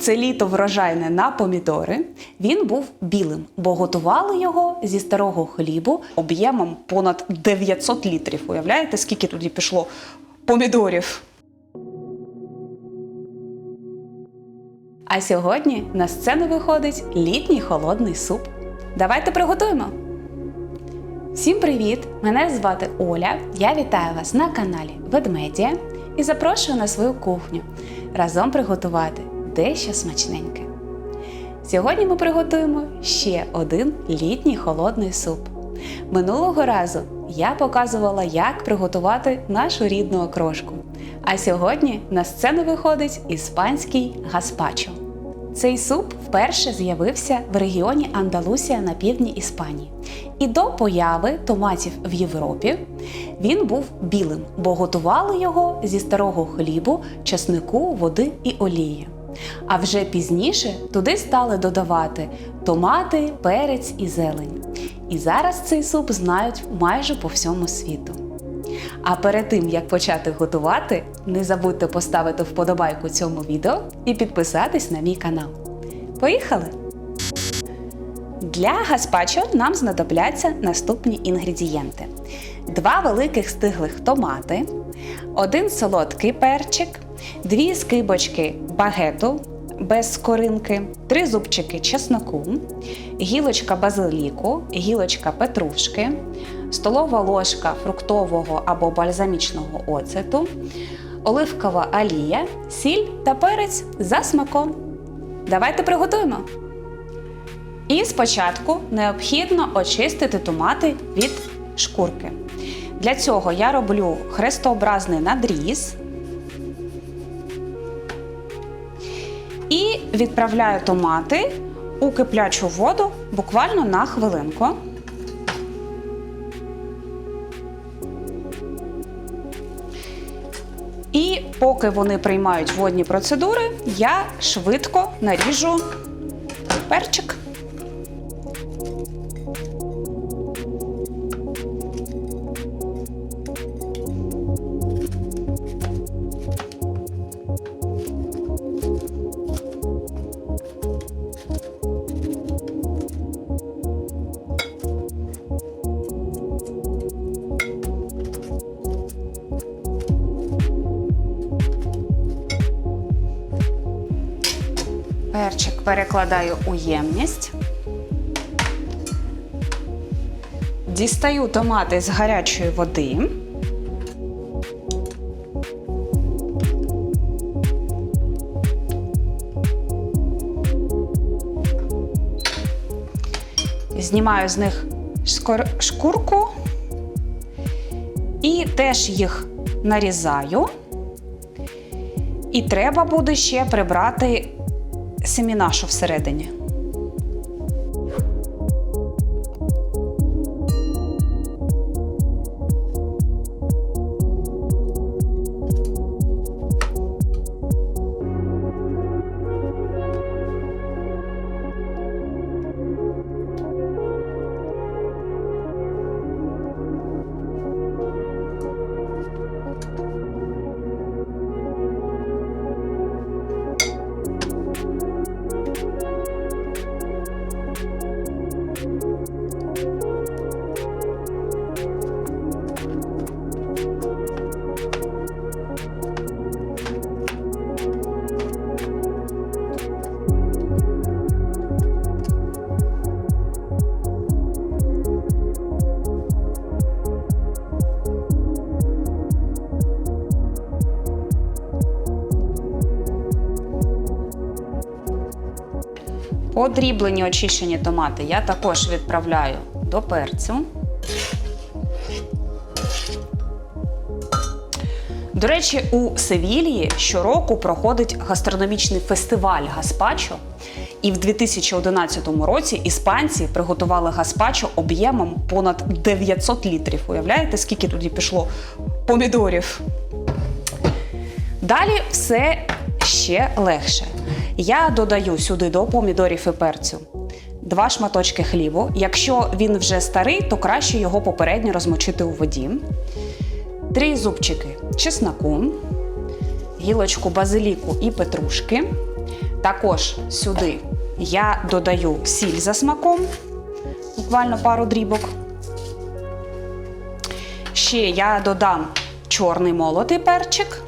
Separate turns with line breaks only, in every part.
це літо врожайне на помідори, він був білим, бо готували його зі старого хлібу об'ємом понад 900 літрів. Уявляєте, скільки тоді пішло помідорів? А сьогодні на сцену виходить літній холодний суп. Давайте приготуємо. Всім привіт! Мене звати Оля. Я вітаю вас на каналі Ведмедія і запрошую на свою кухню разом приготувати дещо смачненьке. Сьогодні ми приготуємо ще один літній холодний суп. Минулого разу я показувала, як приготувати нашу рідну окрошку. А сьогодні на сцену виходить іспанський гаспачо. Цей суп вперше з'явився в регіоні Андалусія на півдні Іспанії. І до появи томатів в Європі він був білим, бо готували його зі старого хлібу, чеснику, води і олії. А вже пізніше туди стали додавати томати, перець і зелень. І зараз цей суп знають майже по всьому світу. А перед тим як почати готувати, не забудьте поставити вподобайку цьому відео і підписатись на мій канал. Поїхали! Для гаспачо нам знадобляться наступні інгредієнти: два великих стиглих томати, один солодкий перчик, дві скибочки багету без скоринки, три зубчики чесноку, гілочка базиліку, гілочка петрушки, столова ложка фруктового або бальзамічного оцету, оливкова олія, сіль та перець за смаком. Давайте приготуємо. І спочатку необхідно очистити томати від шкурки. Для цього я роблю хрестообразний надріз і відправляю томати у киплячу воду буквально на хвилинку. І поки вони приймають водні процедури, я швидко наріжу перчик. Перчик перекладаю у ємність. Дістаю томати з гарячої води. Знімаю з них шкурку і теж їх нарізаю. І треба буде ще прибрати семіна, що всередині. Подріблені очищені томати я також відправляю до перцю. До речі, у Севільї щороку проходить гастрономічний фестиваль гаспачо. І в 2011 році іспанці приготували гаспачо об'ємом понад 900 літрів. Уявляєте, скільки тоді пішло помідорів? Далі все ще легше. Я додаю сюди до помідорів і перцю два шматочки хлібу. Якщо він вже старий, то краще його попередньо розмочити у воді. Три зубчики чесноку, гілочку базиліку і петрушки, Також сюди я додаю сіль за смаком, буквально пару дрібок. Ще я додам чорний молотий перчик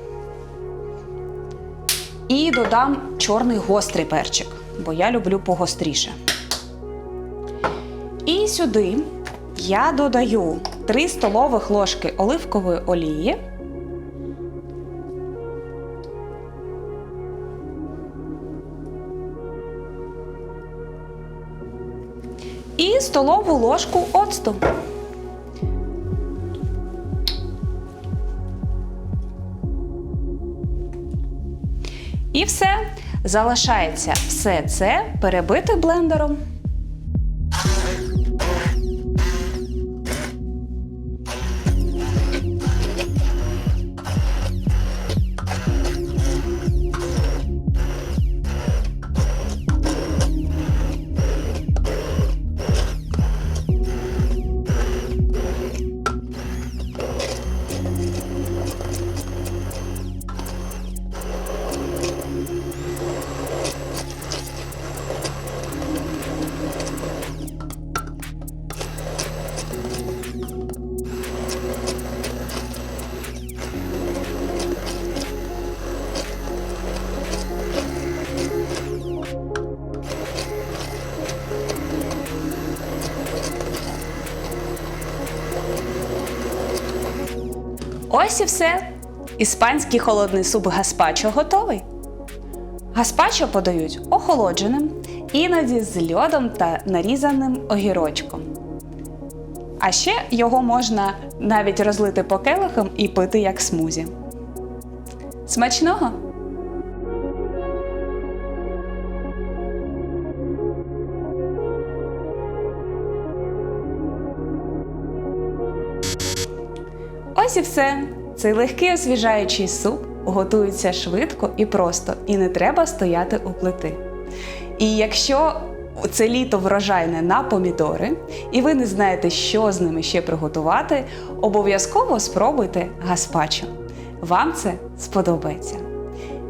і додам чорний гострий перчик, бо я люблю погостріше. І сюди я додаю 3 столових ложки оливкової олії. І столову ложку оцту. І все. Залишається все це перебити блендером. Ось і все. Іспанський холодний суп гаспачо готовий. Гаспачо подають охолодженим, іноді з льодом та нарізаним огірочком. А ще його можна навіть розлити по келихам і пити як смузі. Смачного! Ось і все. Цей легкий освіжаючий суп готується швидко і просто, і не треба стояти у плити. І якщо це літо врожайне на помідори, і ви не знаєте, що з ними ще приготувати, обов'язково спробуйте гаспачо. Вам це сподобається.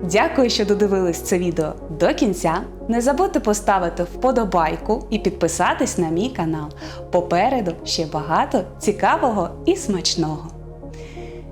Дякую, що додивились це відео до кінця. Не забудьте поставити вподобайку і підписатись на мій канал. Попереду ще багато цікавого і смачного.